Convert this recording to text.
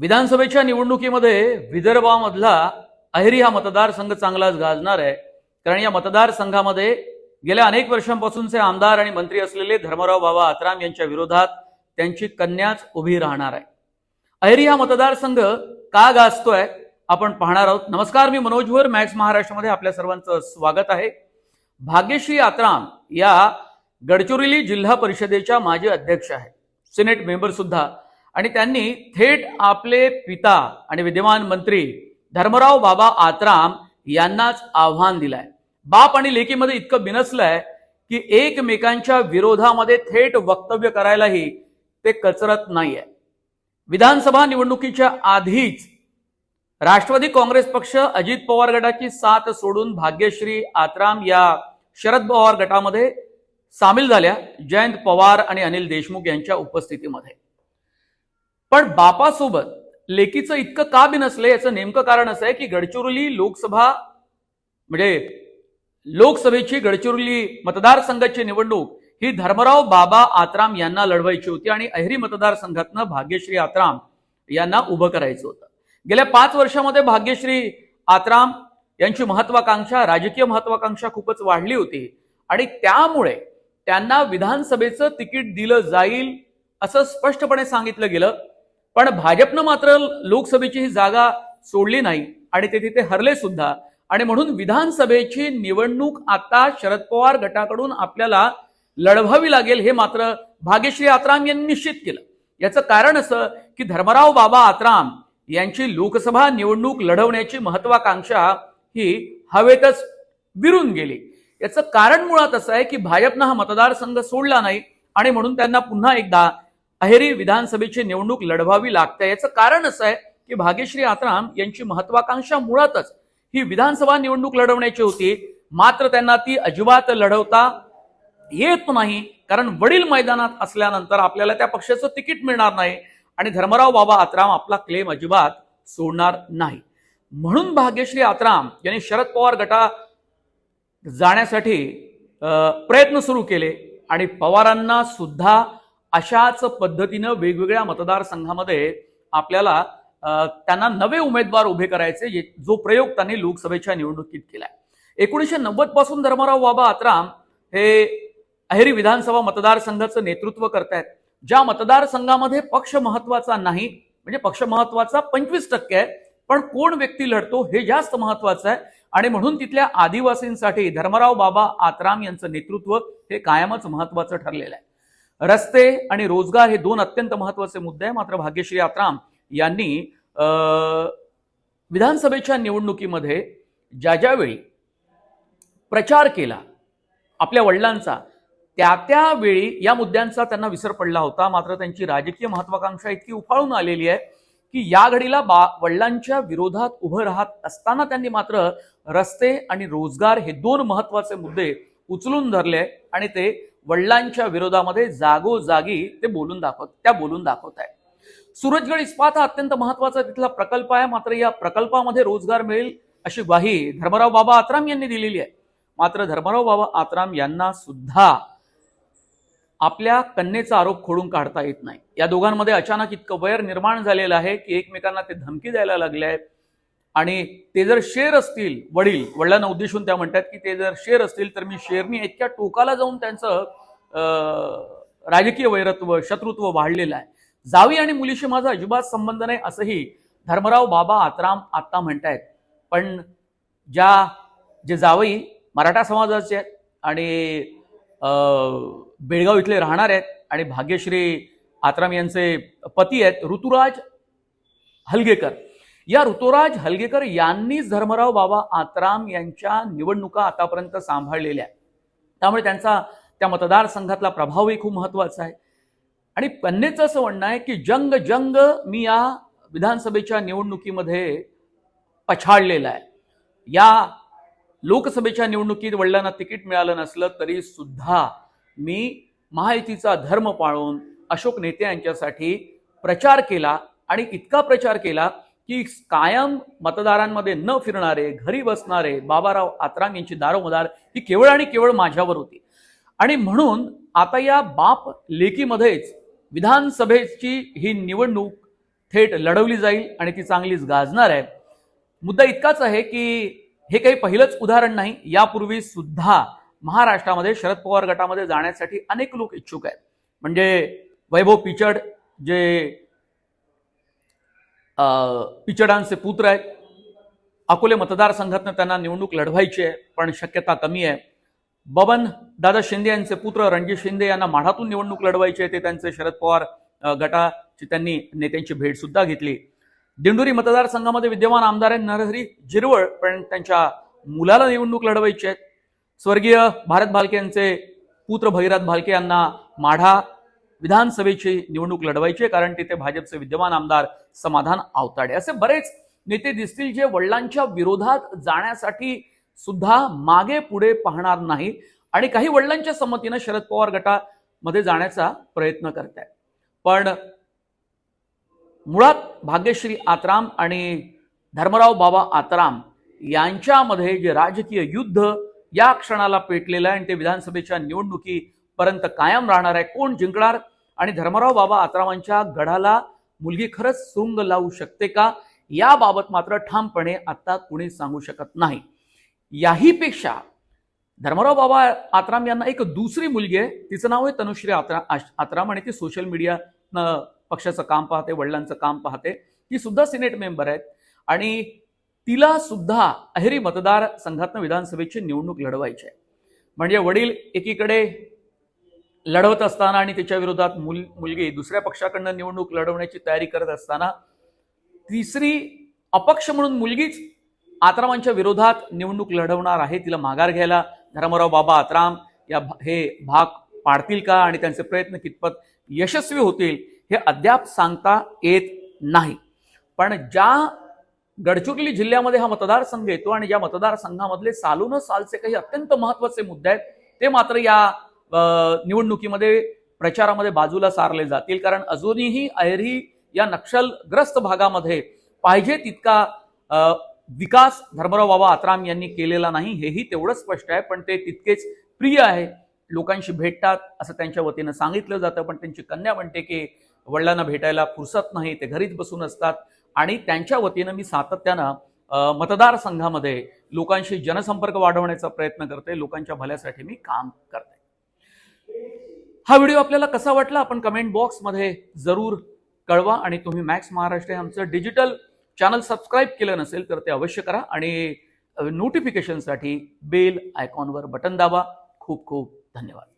विधानसभेच्या निवडणुकीमध्ये विदर्भामधला अहेरी हा मतदारसंघ चांगलाच गाजणार आहे. कारण या मतदारसंघामध्ये गेल्या अनेक वर्षांपासूनचे आमदार आणि मंत्री असलेले धर्मराव बाबा आत्राम यांच्या विरोधात त्यांची कन्याच उभी राहणार आहे. अहेरी हा मतदारसंघ का गाजतोय आपण पाहणार आहोत. नमस्कार मी मनोज वर मॅक्स महाराष्ट्रामध्ये आपल्या सर्वांचं स्वागत आहे. भाग्यश्री आत्राम या गडचिरोली जिल्हा परिषदेच्या माजी अध्यक्ष आहेत. सिनेट मेंबर सुद्धा आणि त्यांनी थेट आपले पिता आणि विद्यमान मंत्री धर्मराव बाबा आत्राम यांनाच आव्हान दिलंय. बाप आणि लेकीमध्ये इतकं बिनसलंय की एकमेकांच्या विरोधामध्ये थेट वक्तव्य करायलाही ते कचरत नाहीये. विधानसभा निवडणुकीच्या आधीच राष्ट्रवादी काँग्रेस पक्ष अजित पवार गटाची साथ सोडून भाग्यश्री आत्राम या शरद पवार गटामध्ये सामील झाल्या जयंत पवार आणि अनिल देशमुख यांच्या उपस्थितीमध्ये. पण बापासोबत लेकीचं इतकं का बिनसलं याचं नेमकं कारण असं आहे की गडचिरोली लोकसभा म्हणजे लोकसभेची गडचिरोली मतदारसंघाची निवडणूक ही धर्मराव बाबा आत्राम यांना लढवायची होती आणि अहेरी मतदारसंघातनं भाग्यश्री आत्राम यांना उभं करायचं होतं. गेल्या पाच वर्षामध्ये भाग्यश्री आत्राम यांची महत्वाकांक्षा राजकीय महत्वाकांक्षा खूपच वाढली होती आणि त्यामुळे त्यांना विधानसभेचं तिकीट दिलं जाईल असं स्पष्टपणे सांगितलं गेलं. पण भाजपनं मात्र लोकसभेची ही जागा सोडली नाही आणि ते तिथे हरले सुद्धा. आणि म्हणून विधानसभेची निवडणूक आता शरद पवार गटाकडून आपल्याला लढवावी लागेल हे मात्र भाग्यश्री आत्राम यांनी निश्चित केलं. याचं कारण असं की धर्मराव बाबा आत्राम यांची लोकसभा निवडणूक लढवण्याची महत्वाकांक्षा ही हवेतच विरून गेली. याचं कारण मुळात असं आहे की भाजपनं हा मतदारसंघ सोडला नाही आणि म्हणून त्यांना पुन्हा एकदा अहेरी विधानसभेची निवडणूक लढवावी लागते. याचं कारण असं आहे की भाग्यश्री आत्राम यांची महत्वाकांक्षा मुळातच ही विधानसभा निवडणूक लढवण्याची होती. मात्र त्यांना ती अजिबात लढवता येत नाही. कारण वडील मैदानात असल्यानंतर आपल्याला त्या पक्षाचं तिकीट मिळणार नाही आणि धर्मराव बाबा आत्राम आपला क्लेम अजिबात सोडणार नाही. म्हणून भाग्यश्री आत्राम यांनी शरद पवार गटा जाण्यासाठी प्रयत्न सुरू केले आणि पवारांना सुद्धा अशाच पद्धतीनं वेगवेगळ्या मतदारसंघामध्ये आपल्याला त्यांना नवे उमेदवार उभे करायचे जो प्रयोग त्यांनी लोकसभेच्या निवडणुकीत केलाय. एकोणीसशे नव्वदपासून धर्मराव बाबा आत्राम हे अहेरी विधानसभा मतदारसंघाचं नेतृत्व करतायत. ज्या मतदारसंघामध्ये पक्ष महत्त्वाचा नाही म्हणजे पक्ष महत्त्वाचा पंचवीस टक्के आहे पण कोण व्यक्ती लढतो हे जास्त महत्वाचं आहे. आणि म्हणून तिथल्या आदिवासींसाठी धर्मराव बाबा आत्राम यांचं नेतृत्व हे कायमच महत्वाचं ठरलेलं आहे. रस्ते आणि रोजगार हे दोन अत्यंत महत्त्वाचे मुद्दे आहे मात्र भाग्यश्री आत्राम यांनी विधानसभेच्या निवडणुकीमध्ये ज्या ज्यावेळी प्रचार केला आपल्या वडिलांचा त्या त्यावेळी या मुद्द्यांचा त्यांना विसर पडला होता. मात्र त्यांची राजकीय महत्वाकांक्षा इतकी उफाळून आलेली आहे की या घडीला बा वडिलांच्या विरोधात उभं राहत असताना त्यांनी मात्र रस्ते आणि रोजगार हे दोन महत्त्वाचे मुद्दे उचलून धरले आणि ते वडिलांच्या विरोधामध्ये जागोजागी ते बोलून दाखवत त्या बोलून दाखवत आहे सूरजगड इस्पात हा अत्यंत महत्त्वाचा तिथला प्रकल्प आहे. मात्र या प्रकल्पामध्ये रोजगार मिळेल अशी ग्वाही धर्मराव बाबा आत्राम यांनी दिलेली आहे. मात्र धर्मराव बाबा आत्राम यांना सुद्धा आपल्या कन्येचा आरोप खोडून काढता येत नाही. या दोघांमध्ये अचानक इतकं वैर निर्माण झालेलं आहे की एकमेकांना ते धमकी द्यायला लागले आहेत. आणि ते जर शेर असतील वडील वडिलांना उद्देशून त्या म्हणतात की ते जर शेर असतील तर मी शेरनी इतक्या टोकाला जाऊन त्यांचं राजकीय वैरत्व शत्रुत्व वाढलेलं आहे. जावी आणि मुलीशी माझा अजिबात संबंध नाही असंही धर्मराव बाबा आत्राम म्हणत म्हणतायत. पण ज्या जे जावई मराठा समाजाचे आहेत आणि बेळगाव इथले राहणार आहेत आणि भाग्यश्री आत्राम यांचे पती आहेत ऋतुराज हलगेकर. या ऋतुराज हलगेकर यांनीच धर्मराव बाबा आत्राम यांच्या निवडणुका आतापर्यंत सांभाळलेल्या आहेत. त्यामुळे त्यांचा त्या मतदारसंघातला प्रभावही खूप महत्त्वाचा आहे. आणि पन्नेचं असं म्हणणं आहे की जंग जंग मी या विधानसभेच्या निवडणुकीमध्ये पछाडलेला आहे. या लोकसभेच्या निवडणुकीत वडिलांना तिकीट मिळालं नसलं तरी सुद्धा मी महायुतीचा धर्म पाळून अशोक नेते यांच्यासाठी प्रचार केला आणि इतका प्रचार केला की कायम मतदारांमध्ये न फिरणारे घरी बसणारे बाबाराव आत्राम यांची दारोमदार ही केवळ आणि केवळ माझ्यावर होती. आणि म्हणून आता या बाप लेकीमध्येच विधानसभेची ही निवडणूक थेट लढवली जाईल आणि ती चांगलीच गाजणार आहे. मुद्दा इतकाच आहे की हे काही पहिलंच उदाहरण नाही यापूर्वी सुद्धा महाराष्ट्रामध्ये शरद पवार गटामध्ये जाण्यासाठी अनेक लोक इच्छुक आहेत. म्हणजे वैभव पिचड जे पिचडांचे पुत्र आहेत. अकोले मतदारसंघातनं त्यांना निवडणूक लढवायची आहे पण शक्यता कमी आहे. बबन दादा शिंदे यांचे पुत्र रणजित शिंदे यांना माढातून निवडणूक लढवायची आहे ते त्यांचे शरद पवार गटाची त्यांनी नेत्यांची भेट सुद्धा घेतली. दिंडोरी मतदारसंघामध्ये विद्यमान आमदार आहेत नरहरी जिरवळ पण त्यांच्या मुलाला निवडणूक लढवायची आहेत स्वर्गीय भारत भालके यांचे पुत्र भगीरथ भालके यांना माढा विधानसभेची निवडणूक लढवायची आहे कारण तिथे भाजपचे विद्यमान आमदार समाधान आवताडे. असे बरेच नेते दिसतील जे वडिलांच्या विरोधात जाण्यासाठी सुद्धा मागे पुढे पाहणार नाही आणि काही वडिलांच्या संमतीनं शरद पवार गटामध्ये जाण्याचा प्रयत्न करत आहेत पण मुळात भाग्यश्री आत्राम आणि धर्मराव बाबा आत्राम यांच्यामध्ये जे राजकीय युद्ध या क्षणाला पेटलेलं आहे आणि ते विधानसभेच्या निवडणुकीपर्यंत कायम राहणार आहे कोण जिंकणार आणि धर्मराव बाबा आत्रामांच्या गडाला मुलगी खरंच सुरुंग लावू शकते का? याबाबत मात्र ठामपणे आत्ता कुणी सांगू शकत नाही. याहीपेक्षा धर्मराव बाबा आत्राम यांना एक दुसरी मुलगी आहे. तिचं नाव आहे तनुश्री आत्रा आश- आत्राम आणि ती सोशल मीडिया पक्षाचं काम पाहते वडिलांचं काम पाहते. ती सुद्धा सिनेट मेंबर आहेत. आणि तिला सुद्धा अहेरी मतदार संघातनं विधानसभेची निवडणूक लढवायची आहे. म्हणजे वडील एकीकडे लढवत असताना आणि त्याच्या विरोधात मुल मुलगी दुसऱ्या पक्षाकडनं निवडणूक लढवण्याची तयारी करत असताना तिसरी अपक्ष म्हणून मुलगीच आत्रामांच्या विरोधात निवडणूक लढवणार आहे. तिला माघार घ्यायला धर्मराव बाबा आत्राम या भा- हे भाग पाडतील का आणि त्यांचे प्रयत्न कितपत यशस्वी होतील हे अद्याप सांगता येत नाही. पण ज्या गडचिरोली जिल्ह्यामध्ये हा मतदारसंघ येतो आणि ज्या मतदारसंघामधले सालून सालचे काही अत्यंत महत्त्वाचे मुद्दे आहेत ते मात्र या निवडणुकीमध्ये प्रचारामध्ये बाजूला सारले जातील. कारण अजूनही अहेरी या नक्षलग्रस्त भागामध्ये पाहिजे तितका विकास धर्मराव बाबा आत्राम यांनी केलेला नाही हेही तेवढंच स्पष्ट आहे. पण ते तितकेच प्रिय आहे. लोकांशी भेटतात असं त्यांच्या वतीनं सांगितलं जातं. पण त्यांची कन्या म्हणते की वडिलांना भेटायला फुरसत नाही ते घरीच बसून असतात. आणि त्यांच्या वतीनं मी सातत्यानं मतदारसंघामध्ये लोकांशी जनसंपर्क वाढवण्याचा प्रयत्न करते. लोकांच्या भल्यासाठी मी काम करते. हा व्हिडिओ आपल्याला कसा वाटला आपण कमेंट बॉक्समध्ये जरूर कळवा आणि तुम्ही मॅक्स महाराष्ट्र हे आमचं डिजिटल चॅनल सबस्क्राईब केलं नसेल तर ते अवश्य करा आणि नोटिफिकेशनसाठी बेल आयकॉनवर बटन दाबा. खूप खूप धन्यवाद.